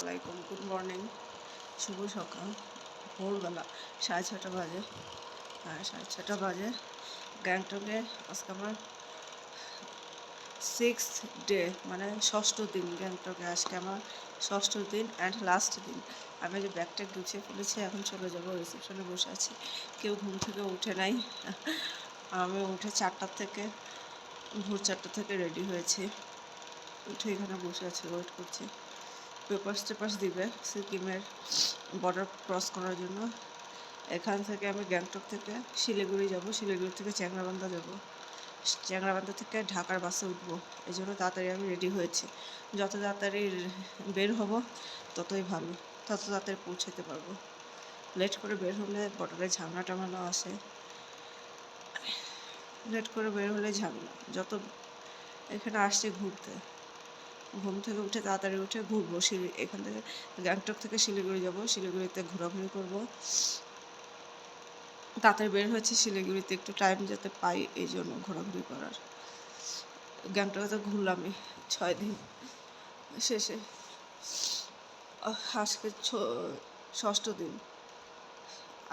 আলাইকুম good morning শুভ সকাল, ভোরবেলা, সাড়ে ছটা বাজে। হ্যাঁ সাড়ে ছটা বাজে। গ্যাংটকে আজকে আমার সিক্স ডে মানে ষষ্ঠ দিন গ্যাংটকে। আজকে আমার ষষ্ঠ দিন অ্যান্ড লাস্ট দিন। আমি যে ব্যাগটা গুছিয়ে ফেলেছি, এখন চলে যাব রিসেপশনে বসে আছি। কেউ ঘুম থেকে উঠে নাই। আমি উঠে চারটার থেকে, ভোর চারটা থেকে রেডি হয়েছি। উঠে এখানে বসে আছি ওয়েট করছি। পেপার্স টেপার্স দিবে সিকিমের বর্ডার ক্রস করার জন্য। এখান থেকে আমি গ্যাংটক থেকে শিলিগুড়ি যাব, শিলিগুড়ি থেকে চ্যাংরাবান্ধা যাব। চ্যাংরাবান্ধা থেকে ঢাকার বাসে উঠবো এই জন্য তাড়াতাড়ি আমি রেডি হয়েছি। যত তাড়াতাড়ি বের হব, ততই ভালো, তত তাড়াতাড়ি পৌঁছাতে পারব। লেট করে বের হলে বর্ডারে ঝামেলা টামেলা আসে। লেট করে বের হলে ঝামেলা, যত এখানে আসছে ঘুরতে। ঘুম থেকে উঠে তাড়াতাড়ি উঠে ঘুরবো শিলি এখান থেকে গ্যাংটক থেকে শিলিগুড়ি যাব, শিলিগুড়িতে ঘোরাঘুরি করব। তাড়াতাড়ি বের হয়েছে, শিলিগুড়িতে একটু টাইম যাতে পাই, এই জন্য ঘোরাঘুরি করার। গ্যাংটকে তো ঘুরলামই ছয় দিন। শেষে আজকে ষষ্ঠ দিন।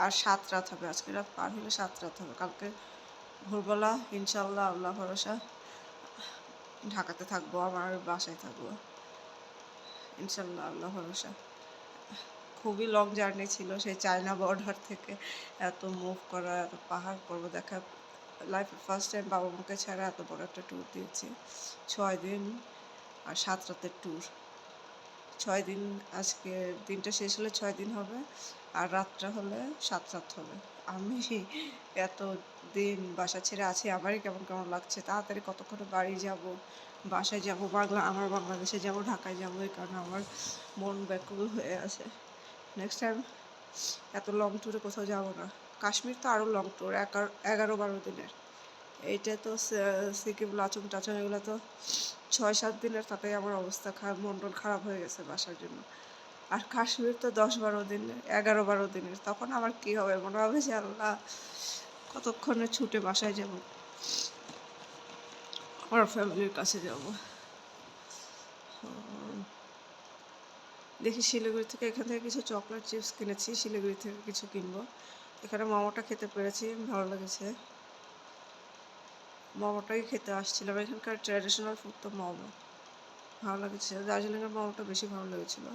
আর সাত রাত হবে, আজকে রাত পার হলে সাত রাত হবে। কালকে ভোরবেলা ইনশাল্লাহ আল্লাহ ভরসা। ঢাকাতে থাকব, আমার বাসায় থাকব। ইনশাল্লাহ, আল্লাহ ভরসা। খুবই লং জার্নি ছিল সেই চায়না বর্ডার থেকে। এত মুভ করা, এত পাহাড় পর্বত দেখা। লাইফ ফার্স্ট টাইম বাবা মাকে ছাড়া এত বড় একটা ট্যুর দিয়েছি। ছয় দিন আর সাত রাতের ট্যুর ছয় দিন, আজকে দিনটা শেষ হলে ছয় দিন হবে আর রাতটা হলে সাত রাত হবে। আমি এত দিন বাসা ছেড়ে আছি, আমারই কেমন কেমন লাগছে? তাড়াতাড়ি কতক্ষণে বাড়ি যাব, বাসায় যাব, বাংলা, আমার বাংলাদেশে যাব, ঢাকায় যাব, এই কারণে আমার মন ব্যাকুল হয়ে আছে। নেক্সট টাইম এত লং ট্যুরে কোথাও যাব না। কাশ্মীর তো আরও লং ট্যুর এগারো এগারো বারো দিনের। এইটা তো সিকিম লাচুং টাচুং এগুলো তো ছয় সাত দিনের তাতেই আমার অবস্থা খারাপ মন্ডল খারাপ হয়ে গেছে বাসার জন্য। আর কাশ্মীর তো দশ বারো দিনের এগারো বারো দিনের, তখন আমার কি হবে? মনে হবে যে আল্লাহ, কতক্ষণে ছুটে বাসায় যাব? আমার ফ্যামিলির কাছে যাব। দেখি শিলিগুড়ি থেকে এখান থেকে কিছু চকলেট চিপস কিনেছি, শিলিগুড়ি থেকে কিছু কিনবো। এখানে মোমোটা খেতে পেরেছি, ভালো লেগেছে। মোমোটাই খেতে আসছিলাম। এখানকার ট্র্যাডিশনাল ফুড তো মোমো। ভালো লেগেছে। দার্জিলিংয়ের মোমোটা বেশি ভালো লেগেছিলো।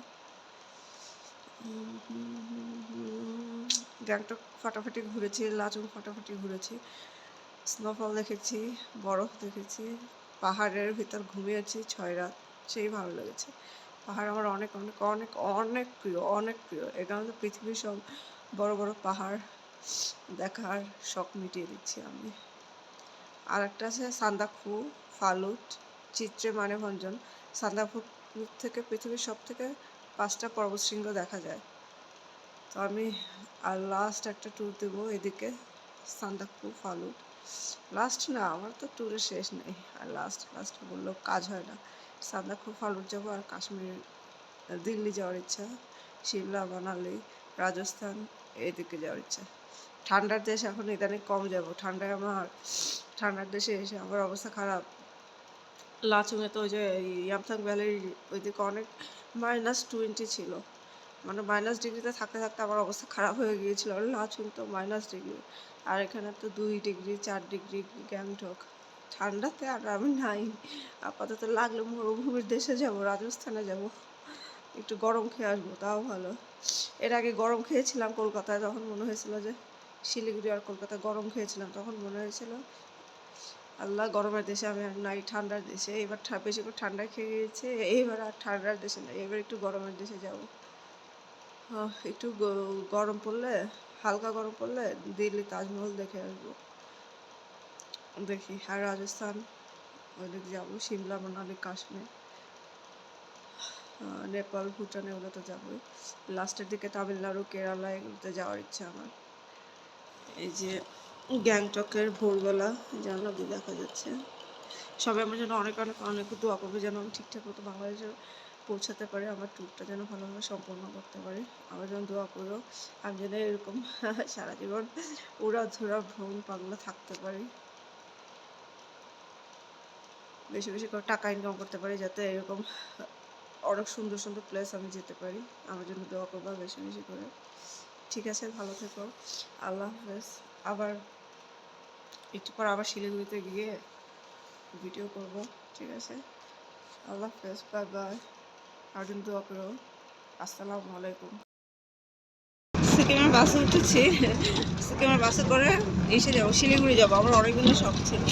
গ্যাংটক ফাটাফাটি ঘুরেছি, লাচুং ফাটাফাটি ঘুরেছি স্নোফল দেখেছি, বরফ দেখেছি, পাহাড়ের ভিতর ঘুমিয়েছি ছয় রাত, সেই ভালো লেগেছে। পাহাড় আমার অনেক অনেক অনেক অনেক প্রিয় অনেক প্রিয়। এখানে তো পৃথিবীর সব বড় বড় পাহাড় দেখার শখ মিটিয়ে দিচ্ছি আমি। আর একটা আছে সান্দাকফু, ফালুট, চিত্রে মানেভঞ্জন। সান্দাকফু থেকে পৃথিবীর সব থেকে পাঁচটা পর্বতশৃঙ্গ দেখা যায়। তো আমি আর লাস্ট একটা ট্যুর দেবো এদিকে, সান্দাকফু, ফালুট। লাস্ট না, আমার তো ট্যুরের শেষ নেই। আর লাস্ট লাস্ট বললেও কাজ হয় না। সান্দাকফু, ফালুট যাব আর কাশ্মীর, দিল্লি যাওয়ার ইচ্ছা সিমলা মানালি, রাজস্থান, এদিকে যাওয়ার ইচ্ছা। ঠান্ডার দেশ এখন ইদানিং কম যাব। ঠান্ডায় আমার, ঠান্ডার দেশে এসে আমার অবস্থা খারাপ। লাচুংয়ে তো ওই যে ইয়ামথাং ভ্যালির ওইদিকে অনেক মাইনাস টোয়েন্টি ছিল। মানে মাইনাস ডিগ্রিতে থাকতে থাকতে আমার অবস্থা খারাপ হয়ে গিয়েছিল। আর লাচুং তো মাইনাস ডিগ্রি আর এখানে তো দুই ডিগ্রি চার ডিগ্রি গ্যাংটক। ঠান্ডাতে আর আমি নাই। আপাতত লাগলে মরুভূমির দেশে যাব, রাজস্থানে যাব। একটু গরম খেয়ে আসব, তাও ভালো। এর আগে গরম খেয়েছিলাম কলকাতায়, তখন মনে হয়েছিল যে শিলিগুড়ি আর কলকাতায় গরম খেয়েছিলাম তখন মনে হয়েছিল, আল্লাহ গরমের দেশে আমি আর নাই, ঠান্ডার দেশে। এবার বেশি করে ঠান্ডা খেয়ে গিয়েছে এইবার আর ঠান্ডার দেশে নাই, এবার একটু গরমের দেশে যাব। একটু গরম পড়লে, হালকা গরম পড়লে দিল্লি, তাজমহল দেখে আসব। দেখি, আর রাজস্থান ওইদিকে যাব, সিমলা, মানালি, কাশ্মীর। নেপাল, ভুটান এগুলো তো যাবোই লাস্টের দিকে তামিলনাড়ু কেরালা এগুলোতে যাওয়ার ইচ্ছা আমার। এই যে গ্যাংটকের ভোরবেলা জানলা দিয়ে দেখা যাচ্ছে। সবাই আমার জন্য অনেক অনেক অনেক দোয়া করবে যেন আমি ঠিকঠাক মতো বাংলাদেশে পৌঁছাতে পারি, আমার ট্যুরটা যেন ভালোভাবে সম্পন্ন করতে পারি। আমার জন্য দোয়া করো, আমি যেন এরকম সারা জীবন উড়া ধুরা ভ্রমণ পাগলা থাকতে পারি। বেশি বেশি করে টাকা ইনকাম করতে পারি যাতে এরকম অনেক সুন্দর সুন্দর প্লেস আমি যেতে পারি। আমার জন্য দোয়া করবা বেশি বেশি করে। ঠিক আছে, ভালো থেকো। আল্লাহ হাফেজ। আবার একটু পর আবার শিলিগুড়িতে গিয়ে ভিডিও করব, ঠিক আছে? আল্লাহ হাফেজ বাই বাই আর জন্য দোয়া করো। আসসালামু আলাইকুম। সিকিমের বাসে উঠেছি। সিকিমের বাসে করে এসে যাব শিলিগুড়ি যাব। আমার অনেকগুলো শখ ছিল।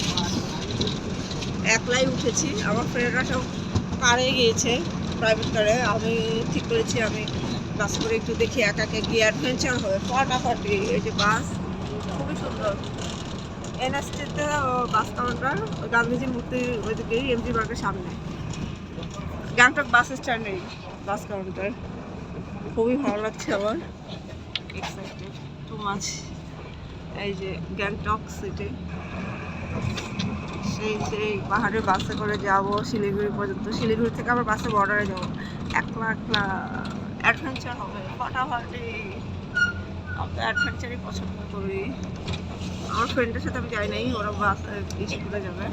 একলাই উঠেছি। আমার ফ্রেন্ডরা সব কারে গিয়েছে। প্রাইভেট কারে আমি ঠিক করেছি, আমি বাস করে একটু দেখি একা একা গিয়ে অ্যাডভেঞ্চার হবে। ফাটাফাটি এই যে বাস, খুবই সুন্দর। এনএসটিতে বাস কাউন্টার ওই গান্ধীজি মূর্তি ওইদিকেই এমজি বার্গের সামনে। গ্যাংটক বাস স্ট্যান্ডেই বাস কাউন্টার। খুবই ভালো লাগছে আমার। এক্সাইটেড টু মাছ এই যে গ্যাংটক সিটি সেই সেই পাহাড়ের বাসে করে যাব, শিলিগুড়ি পর্যন্ত। শিলিগুড়ি থেকে আবার বাসে বর্ডারে যাব। একলা একলা। অ্যাডভেঞ্চার হবে, ফাটাফাটি আমি তো অ্যাডভেঞ্চারই পছন্দ করি। আমার ফ্রেন্ডের সাথে আমি যাই নাই, ওরা বাস ইসে করে যাবে।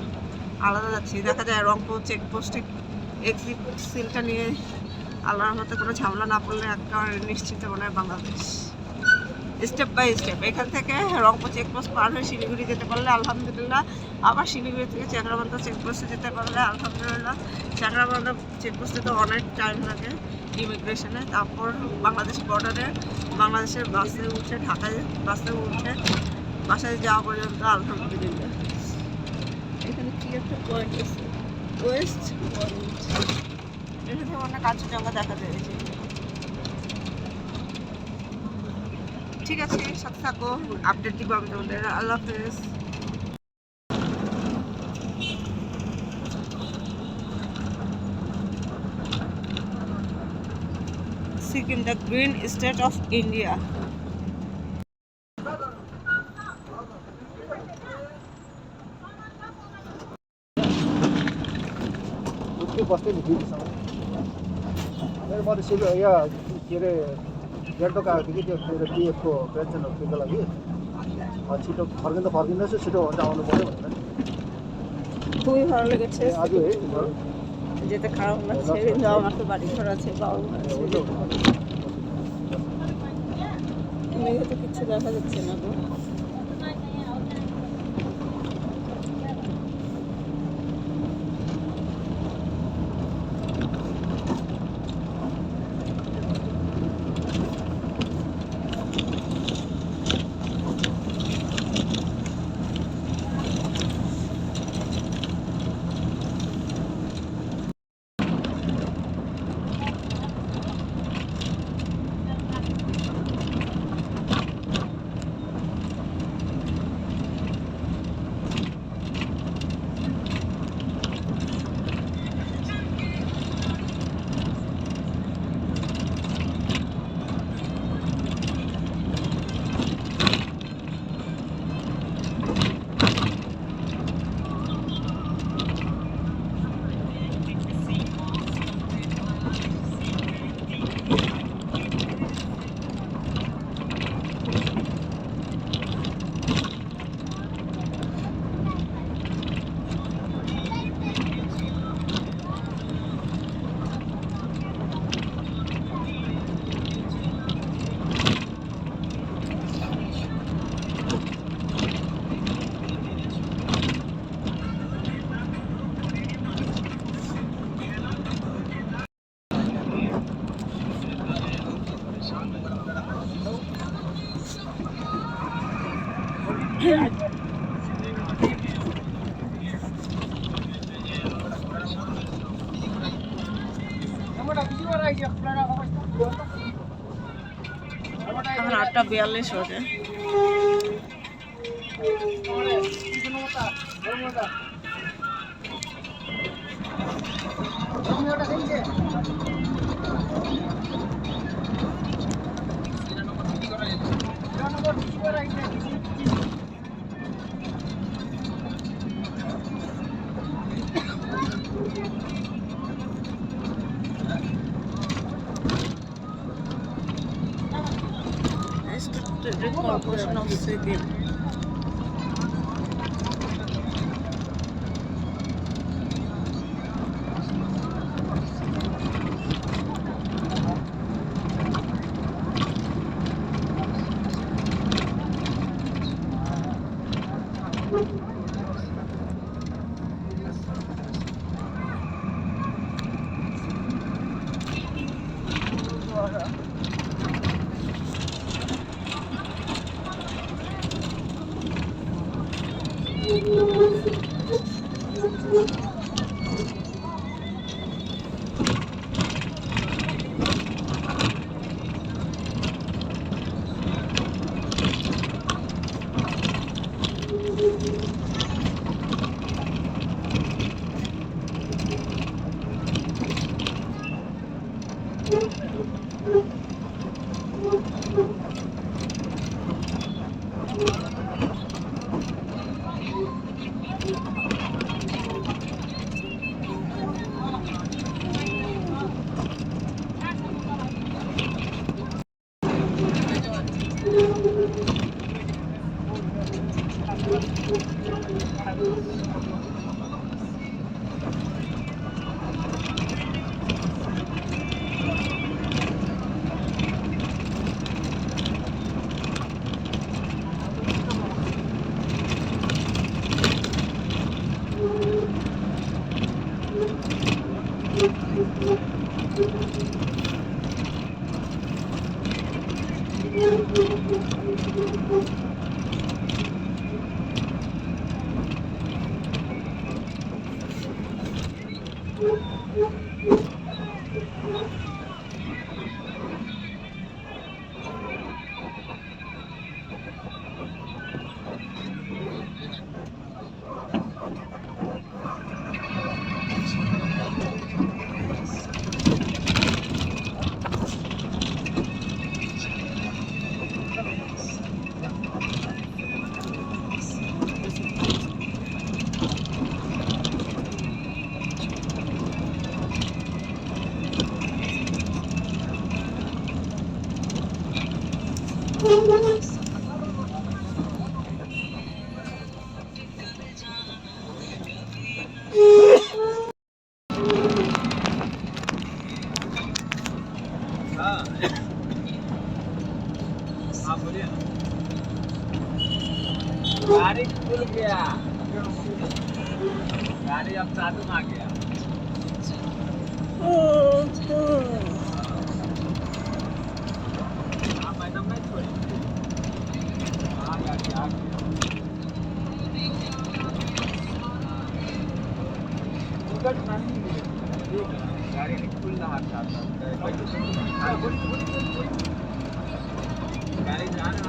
আলাদা যাচ্ছি, দেখা যায় রংপুর চেকপোস্টে এক্সিট সিলটা নিয়ে আল্লাহর মতো কোনো ঝামেলা না পড়লে একেবারে নিশ্চিত মনে হয় বাংলাদেশ। স্টেপ বাই স্টেপ এখান থেকে রংপুর চেকপোস্ট পার হয়ে শিলিগুড়ি যেতে পারলে আলহামদুলিল্লাহ আবার শিলিগুড়ি থেকে চ্যাংরাবান্ধা চেকপোস্টে যেতে পারলে আলহামদুলিল্লাহ। চ্যাংরাবান্ধা চেকপোস্টে তো অনেক টাইম লাগে ইমিগ্রেশনে তারপর বাংলাদেশ বর্ডারে বাংলাদেশের বাসে উঠে, ঢাকায় বাসে উঠে, বাসায় যাওয়া পর্যন্ত আলহামদুলিল্লাহ। এখানে কি একটা পয়েন্ট আছে? ওয়েস্ট পয়েন্ট এখানে অনেক কাঞ্চনজঙ্ঘা দেখা যায়। ঠিক আছে, সাথে থাকো আপডেট দিব আমি তোমাদের। আল্লাহ হাফেজ। Sikkim the green state of India उसके बस्दै भिडियोसँग मेरो म त सिल यहाँ के अरे गान्तोक आएको थिएँ कि त्यो मेरो पिएफको पेन्सनहरू दिनको लागि अँ, छिटो फर्किँदा फर्किँदैछु छिटो हुन्छ आउनु पऱ्यो भनेर খুবই ভালো লেগেছে ए, आज है तिम्रो? যেতে খারাপ লাগছে, কিন্তু আমার তো বাড়ি ঘর আছে, বাবা মা আছে। মেঘে তো কিচ্ছু দেখা যাচ্ছে না গো। বিয়াল্লিশ বাজে Thank you. não sei seu que गाड़ी जाना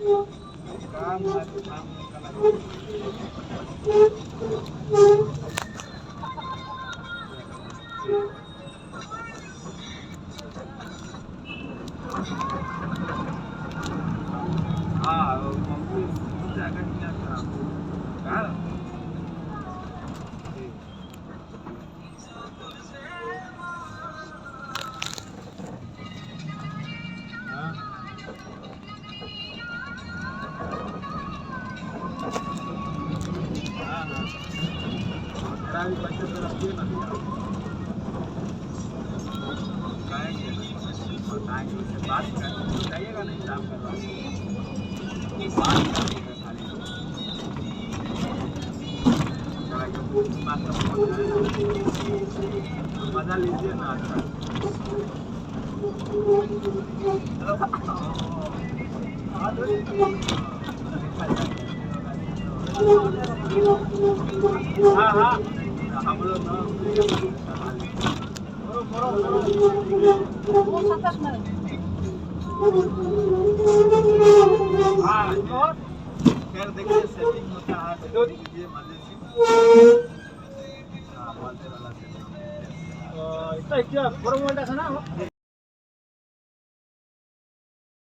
काम टाइम बच्चे तो से रखिए ना। बात करिएगा नहीं काम करवा मज़ा लीजिए ना अच्छा हाँ हाँ। फिर देखिए सेटिंग होता है तो लीजिए मजे से हाँ वाले वाला setting।